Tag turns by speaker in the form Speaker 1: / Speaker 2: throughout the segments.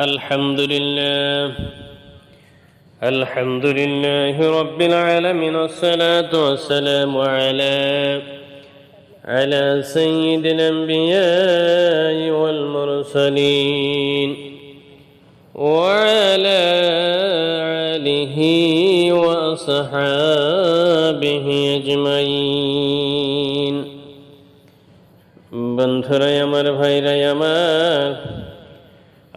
Speaker 1: الحمد لله الحمد لله رب العالمين والصلاة والسلام على على سيد الأنبياء والمرسلين وعلى آله وأصحابه أجمعين বন্ধুরাই আমার ভাইরাই আমার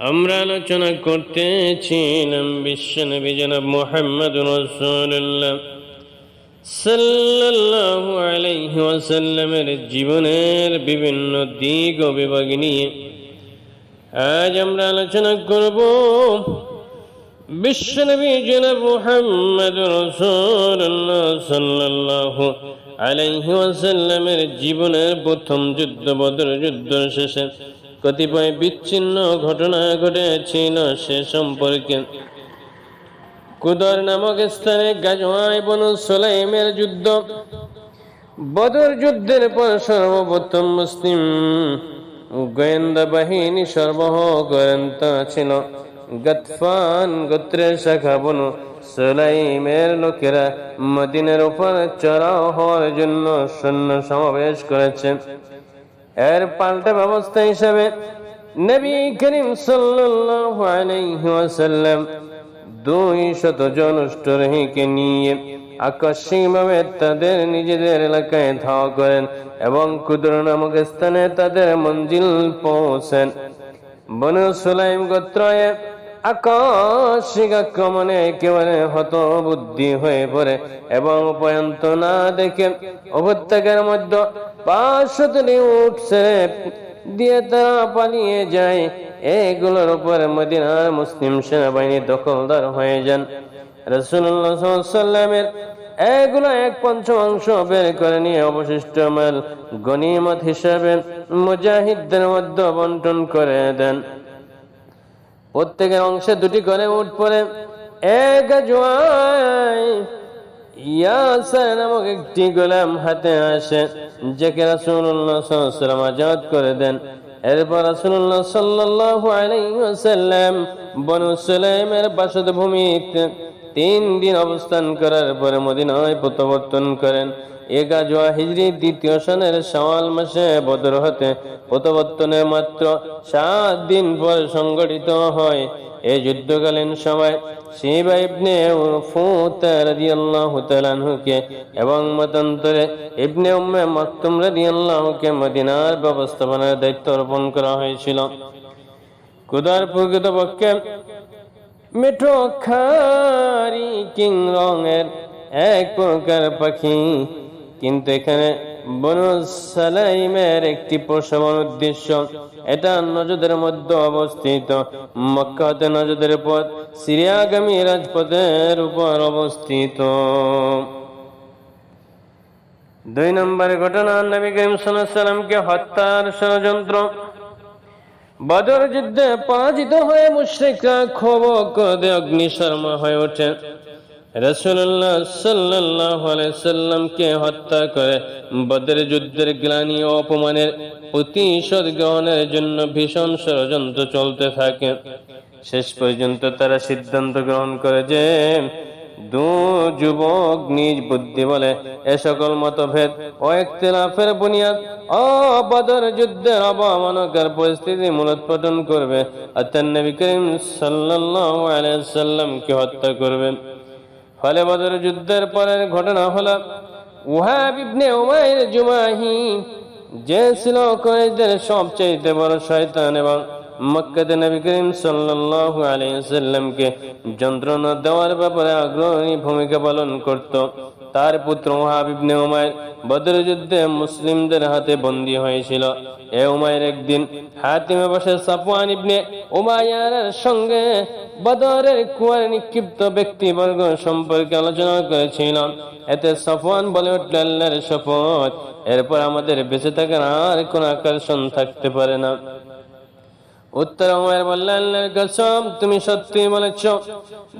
Speaker 1: আমরা আলোচনা করতেছিলাম বিশ্বনবী জনাব মোহাম্মদ রসুল্লাহ সাল্লাল্লাহু জীবনের বিভিন্ন দিক ও বিভাগ নিয়ে আজ আমরা আলোচনা করব বিশ্বনবী জনাব মোহাম্মদ রসুল্লাহ সাল্লাল্লাহু আলাইহি ওয়াসাল্লামের জীবনের প্রথম যুদ্ধ বদর যুদ্ধ শেষে কতিপয় বিচ্ছিন্ন ঘটনা ঘটেছিল সে সম্পর্কে। কুদর নামক স্থানে গাজওয়াই বনু সোলাইমের যুদ্ধ। বদর যুদ্ধের পর সর্বপ্রথম মুসলিম গোয়েন্দা বাহিনী সরবরাহ করেন তা ছিল গতফান গোত্রের শাখা বনু সোলাইমের লোকেরা মদিনের উপর চড়াও হওয়ার জন্য সৈন্য সমাবেশ করেছে। এর পাল্টা ব্যবস্থা হিসাবে নবী করিম সাল্লাল্লাহু আলাইহি ওয়াসাল্লাম দুই শত জন অষ্টরহীকে নিয়ে আকস্মিকভাবে তাদের নিজেদের এলাকায় ধাও করেন এবং কুদর নামক স্থানে তাদের মঞ্জিল পৌঁছেন। বনু সুলাইম গোত্রয়ে আকস্মিক আক্রমণে একেবারে হত বুদ্ধি হয়ে পড়ে এবং উপায়ন্ত না দেখে উপত্যকার মধ্যে পাঁচশতটি উঠ ছেড়ে দিয়ে তারা পালিয়ে যায়। এগুলোর উপর মদিনার মুসলিম সেনাবাহিনী দখলদার হয়ে যান। রসুল্লাহ এগুলো এক পঞ্চমাংশ বের করে নিয়ে অবশিষ্ট মাল গনিমত হিসাবে মুজাহিদদের মধ্যে বন্টন করে দেন। প্রত্যেকের অংশে দুটি করে উঠ পরে। এক ইয়াসার নামক একটি গোলাম হাতে আসে, যাকে আজাদ করে দেন। এরপর সুলাইমের বাসভূমিতে তিন দিন অবস্থান করার পরে মদিনায় প্রত্যাবর্তন করেন। এগাজোয়া হিজরি দ্বিতীয় সনের শাওয়াল মাসে বদর হতে প্রত্যাবর্তনের মাত্র সাত দিন পর সংগঠিত হয়। এই যুদ্ধকালীন সময় শিবা ইবনে ফুতা রাদিয়াল্লাহু তাআলাকে এবং মতান্তরে ইবনে উম্মে মাকতুম রাদিয়াল্লাহুকে মদিনার ব্যবস্থাপনার দায়িত্ব অর্পণ করা হয়েছিল। কুদার প্রকৃতপক্ষে মিঠো খারি কিং রঙের এক প্রকার পাখি কিন্তু এখানে বনু সালাইমের একটি প্রসবন উদ্দেশ্য, এটা নজদের মধ্যে অবস্থিত। মক্কাতে নজদের পথ, সিরিয়াগামী রাজপথের উপর অবস্থিত। দুই নম্বর ঘটনা, নবী করিম সাল্লামকে হত্যার ষড়যন্ত্র। বদর যুদ্ধে পরাজিত হয়ে মুশ্রিকরা ক্ষোভ ক্রোধে অগ্নিশর্মা হয়ে ওঠে রসুল্লাহ সাল্লাহ সাল্লামকে হত্যা করে বদর যুদ্ধের গ্লানি অপমানের প্রতিশোধ গ্রহণের জন্য ভীষণ ষড়যন্ত্র চলতে থাকে। শেষ পর্যন্ত তারা সিদ্ধান্ত গ্রহণ করে যে দু যুবক নিজ বুদ্ধি বলে এ সকল মতভেদ ও একতলাফের বুনিয়াদ ও বদর যুদ্ধের অবমানকার পরিস্থিতি মূলোৎপাদন করবে। অর্থাৎ নবী করিম সাল্লাল্লাহু আলাইহি সাল্লামকে হত্যা করবে ফলে বদর যুদ্ধের পরের ঘটনা হল ওয়াহাব ইবনে উমাইর জুমাহি যে ছিল কুরাইশদের সবচেয়ে বড় শয়তান এবং মক্কাতে নবী করিম সাল্লাল্লাহু আলাইহি সাল্লামকে যন্ত্রণা দেওয়ার ব্যাপারে আগ্রহী ভূমিকা পালন করত। তার পুত্র ওয়াহাব ইবনে উমাইর বদর যুদ্ধে মুসলিমদের হাতে বন্দী হয়েছিল। এ উমাইর একদিন হাতিমে বসে সাফওয়ান ইবনে উমাইয়ার সঙ্গে বদরের কুয়ার নিক্ষিপ্ত ব্যক্তিবর্গ সম্পর্কে আলোচনা করেছিলাম এতে সফওয়ান বলে উঠল, আল্লাহর শপথ। এরপর আমাদের বেঁচে থাকার আর কোন আকর্ষণ থাকতে পারে না। উত্তর উমায়ের বললেন কসম, তুমি সত্যি বলেছ।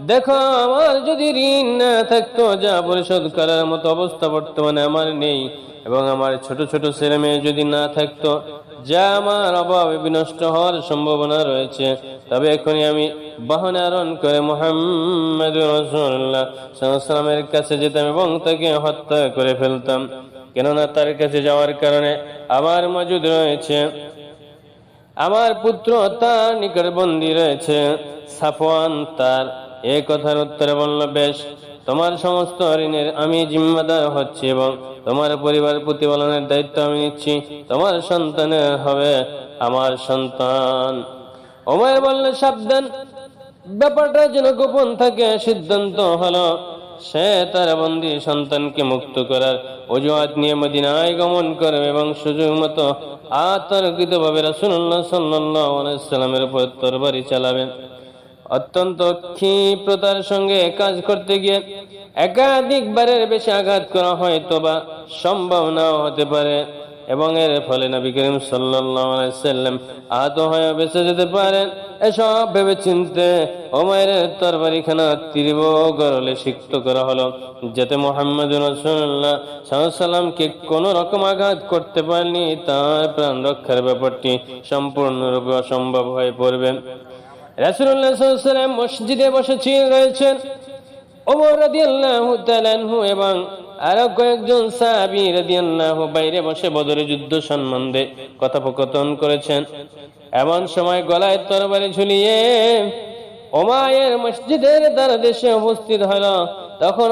Speaker 1: দেখো, আমার যদি ঋণ না থাকতো, যা পরিশোধ করার মতো অবস্থা বর্তমানে আমার নেই। এবং আমার ছোট ছোট ছেলে মেয়ে যদি না থাকতো, যা আমার অভাবে বিনষ্ট হওয়ার সম্ভাবনা রয়েছে। তবে এখনই আমি বাহনে আরোহণ করে মোহাম্মদ রসুল্লাহ সাল্লামের কাছে যেতাম এবং তাকে হত্যা করে ফেলতাম। কেননা তার কাছে যাওয়ার কারণে আমার মজুদ রয়েছে। আমার পুত্র তার নিকট বন্দী রয়েছে। সাফওয়ান তার এ কথার উত্তরে বলল, বেশ, তোমার সমস্ত ঋণের আমি জিম্মাদার হচ্ছি এবং তোমার পরিবার প্রতিপালনের দায়িত্ব আমি নিচ্ছি। তোমার সন্তানের হবে আমার সন্তান। ওমর বলল, সাবধান। ব্যাপারটা যেন গোপন থাকে, সিদ্ধান্ত হলো, সে তার বন্দী সন্তানকে মুক্ত করার অজুহাত নিয়ে মদিনায় গমন করবে এবং সুযোগ মতো আতর্কিত ভাবে রাসুল্লাহ সাল্লামের উপর তরবারি চালাবেন। অত্যন্ত ক্ষিপ্রতার সঙ্গে কাজ করতে গিয়ে একাধিকবারের বেশি আঘাত করা হয়তো বা সম্ভব নাও হতে পারে। এবং এর ফলে নবী করিম সাল্লাম আহত হয়ে বেঁচে যেতে পারেন। এসব ভেবে চিনতে ওমায়ের তরবারিখানা তীব্র গরলে সিক্ত করা হলো, যাতে মোহাম্মদ রসুল্লাহ সাল্লামকে কোন রকম আঘাত করতে পারেনি তার প্রাণ রক্ষার ব্যাপারটি সম্পূর্ণরূপে অসম্ভব হয়ে পড়বে। রাসুল্লাহ মসজিদে বসেছি রয়েছেন। ওমর রাদিয়াল্লাহু তাআলাহু এবং আরও কয়েকজন সাহাবী রাদিয়াল্লাহু বাইরে বসে বদরের যুদ্ধ সম্বন্ধে কথোপকথন করেছেন। এমন সময় গলায় তরবারি ঝুলিয়ে ওমায়ের মসজিদের দ্বারা দেশে উপস্থিত হলো। তখন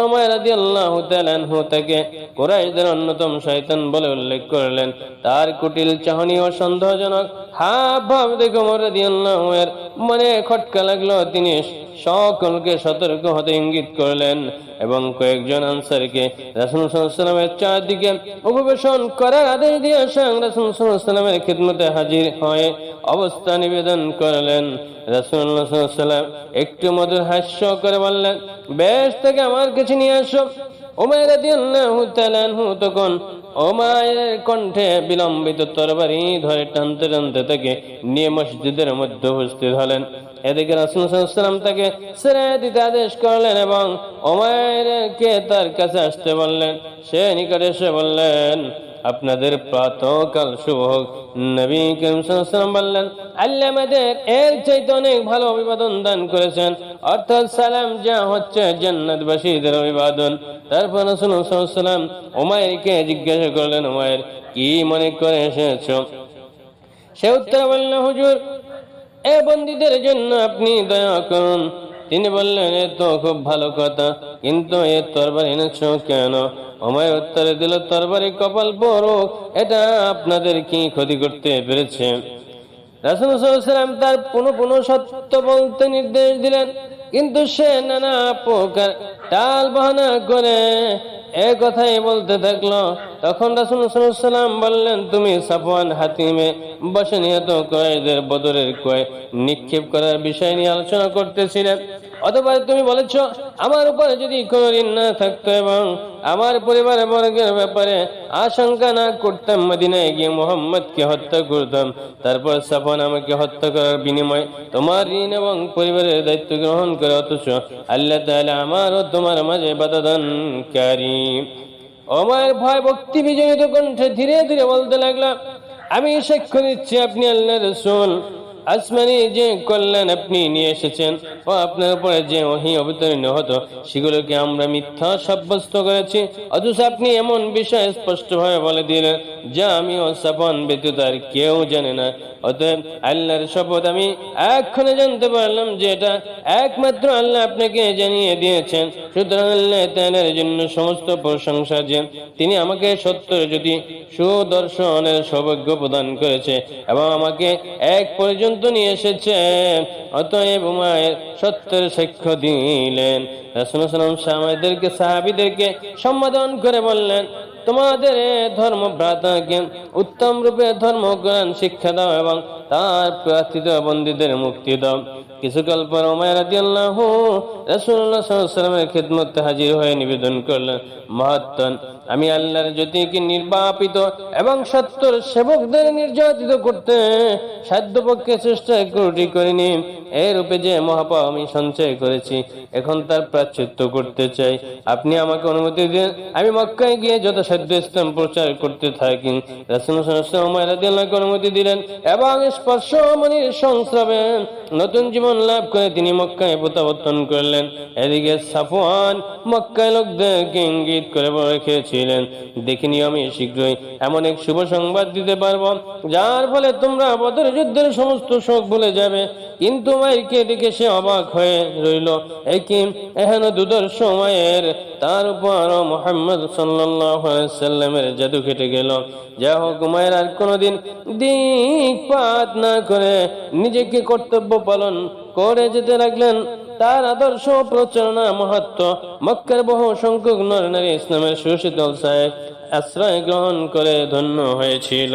Speaker 1: অন্যতম শয়তান বলে উল্লেখ করলেন। তার কুটিল চাহনি ও সন্দেহজনক হাব ভাব দেখে ওমর রাদিয়াল্লাহু এর মনে খটকা লাগল। তিনি সকলকে সতর্ক হতে ইঙ্গিত করলেন এবং কয়েকজন আনসারকে রাসুল চারদিকে উপবেশন করার আদেশ দিয়ে আসেন। রাসুল খিদমতে হাজির হয়ে। অবস্থা নিবেদন করলেন। রাসুল্লাহ সাল্লাম একটু মধুর হাস্য করে বললেন, বেশ থেকে আমার কাছে নিয়ে আসো। ওমায়ের তখন ওমায়ের কণ্ঠে বিলম্বিত তরবারি ধরে টানতে টানতে তাকে নিয়ে মসজিদের মধ্যে উপস্থিত হলেন। এদিকে রাসুল সাল্লাম তাকে ছেড়ে দিতে আদেশ করলেন এবং ওমায়েরকে তার কাছে আসতে বললেন। সে নিকটে এসে বললেন আপনাদের প্রাতকাল শুভ হোক। নবী করিম বললেন আল্লাহ আমাদের এর চাইতে অনেক ভালো অভিবাদন দান করেছেন। অর্থাৎ সালাম যা হচ্ছে জান্নাতবাসীদের অভিবাদন। তারপর সাল্লাম ওমায়েরকে জিজ্ঞাসা করলেন ওমায়ের কি মনে করে এসেছ? সে উত্তর বলল, হুজুর, এ বন্দীদের জন্য আপনি দয়া করুন। তিনি বললেন, এ তো খুব ভালো কথা, কিন্তু এ তরবারি এনেছ কেন? আমায় উত্তরে দিল তরবারি কপাল পড়ুক এটা আপনাদের কি ক্ষতি করতে পেরেছে? রাসুল সাল্লাম তার পুনঃ পুনঃ সত্য বলতে নির্দেশ দিলেন, কিন্তু সে নানা প্রকার টাল বাহানা করে এ কথাই বলতে থাকল। তখন রাসুল সাল্লাম বললেন, তুমি সাফওয়ান হাতিমে বসে নিহত কয়েদের বদরের কয় নিক্ষেপ করার বিষয় নিয়ে আলোচনা করতেছিলে। অথবা তুমি বলেছ, আমার উপরে যদি কোনো ঋণ না থাকতো এবং আমার পরিবারের বর্গের ব্যাপারে আশঙ্কা না করতাম, মদিনায় গিয়ে মোহাম্মদকে হত্যা করতাম, তারপর সাফান আমাকে হত্যা করার বিনিময়ে তোমার ঋণ এবং পরিবারের দায়িত্ব গ্রহণ করে, অথচ আল্লাহ তাআলা আমার ও তোমার মাঝে বাধা দানকারী আমার ভয় ভক্তি বিজয়িত কণ্ঠে ধীরে ধীরে বলতে লাগলাম, আমি সাক্ষ্য দিচ্ছি আপনি আল্লাহ রসুল। আসমানি যে কল্যাণ আপনি নিয়ে এসেছেন ও আপনার উপরে যে ওহি অবতীর্ণ হতো, সেগুলোকে আমরা মিথ্যা সাব্যস্ত করেছি। অথচ আপনি এমন বিষয় স্পষ্টভাবে বলে দিলেন, যা আমি ও সাপন ব্যতীত আর কেউ জানে না। অতএব আল্লাহর শপথ আমি এক্ষণে জানতে পারলাম যে এটা একমাত্র আল্লাহ আপনাকে জানিয়ে দিয়েছেন। সুতরাং আল্লাহ তাআলার জন্য সমস্ত প্রশংসা যে তিনি আমাকে সত্যের যদি সুদর্শনের সৌভাগ্য প্রদান করেছে এবং আমাকে এক পর্যন্ত নিয়ে এসেছে। অতএব উমায়ের সত্যের সাক্ষ্য দিলেন। রসুলাম সাহাবিদেরকে সাহাবীদেরকে সম্বোধন করে বললেন, তোমাদের ধর্ম ভ্রাতাকে উত্তম রূপে ধর্ম জ্ঞান শিক্ষা দাও এবং তার প্রার্থিত বন্দীদের মুক্তি দাও। কিছুকাল পর ওমায় রাদিয়াল্লাহু রাসূলুল্লাহ সাল্লাল্লাহু আলাইহি ওয়াসাল্লামের খিদমতে হাজির হয়ে নিবেদন করলেন, মহাত্মন, আমি আল্লাহর জ্যোতিকে নির্বাপিত এবং সত্তর সেবকদের নির্যাতিত করতে সাধ্যপক্ষে চেষ্টা কোটি করিনি। এর রূপে যে মহাপাপ আমি সঞ্চয় করেছি, এখন তার প্রাচ্যত্য করতে চাই। আপনি আমাকে অনুমতি দিন, আমি মক্কায় গিয়ে যথাসাধ্য ইসলাম প্রচার করতে থাকি। রাসুলকে অনুমতি দিলেন এবং স্পর্শ মনির সংস্রবে নতুন জীবন লাভ করে তিনি মক্কায় প্রত্যাবর্তন করলেন। এদিকে সাফওয়ান মক্কায় লোকদেরকে ইঙ্গিত করে রেখেছিলেন দেখিনি আমি শীঘ্রই এমন এক শুভ সংবাদ দিতে পারব, যার ফলে তোমরা বদর যুদ্ধের সমস্ত শোক ভুলে যাবে। কিন্তু মাইকে দেখে সে অবাক হয়ে রইল। একই এহেন দুদর সময়ের তার উপর মোহাম্মদ সাল্লামের জাদু কেটে গেল। যা হোক, মায়ের আর কোনোদিন দিকপাত না করে নিজেকে কর্তব্য পালন করে যেতে লাগলেন। তার আদর্শ প্রচারণা মহত্ব মক্কার বহু সংখ্যক নর নারী ইসলামের সুশীতল সাহেব আশ্রয় গ্রহণ করে ধন্য হয়েছিল।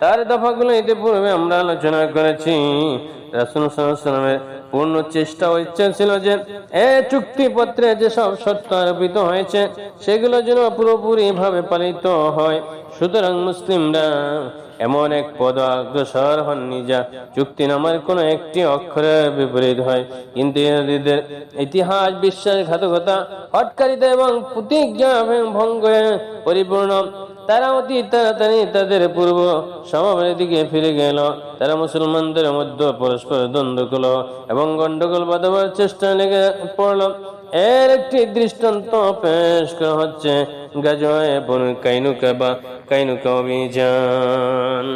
Speaker 1: তার দফাগুলো ইতিপূর্বে আমরা আলোচনা করেছি। রাসূল সাল্লামের পূর্ণ চেষ্টা ও ইচ্ছা ছিল যে, এ চুক্তিপত্রে যেসব শর্ত আরোপিত হয়েছে, সেগুলো যেন পুরোপুরি ভাবে পালিত হয়। সুতরাং মুসলিমরা এমন এক পদ অগ্রসর হননি যা চুক্তিনামার কোনো একটি অক্ষরের বিপরীত হয়। কিন্তু ইতিহাস, বিশ্বাসঘাতকতা হটকারিতা এবং প্রতিজ্ঞা ভঙ্গে পরিপূর্ণ তারা অতি তাড়াতাড়ি তাদের পূর্ব সমাবের দিকে ফিরে গেল। তারা মুসলমানদের মধ্যে পরস্পর দ্বন্দ্ব করল এবং গন্ডগোল বাঁধাবার চেষ্টা লেগে পড়ল। এর একটি দৃষ্টান্ত পেশ করা হচ্ছে গাজয় বন কাইনুকা বা কাইনুকা অভিযান।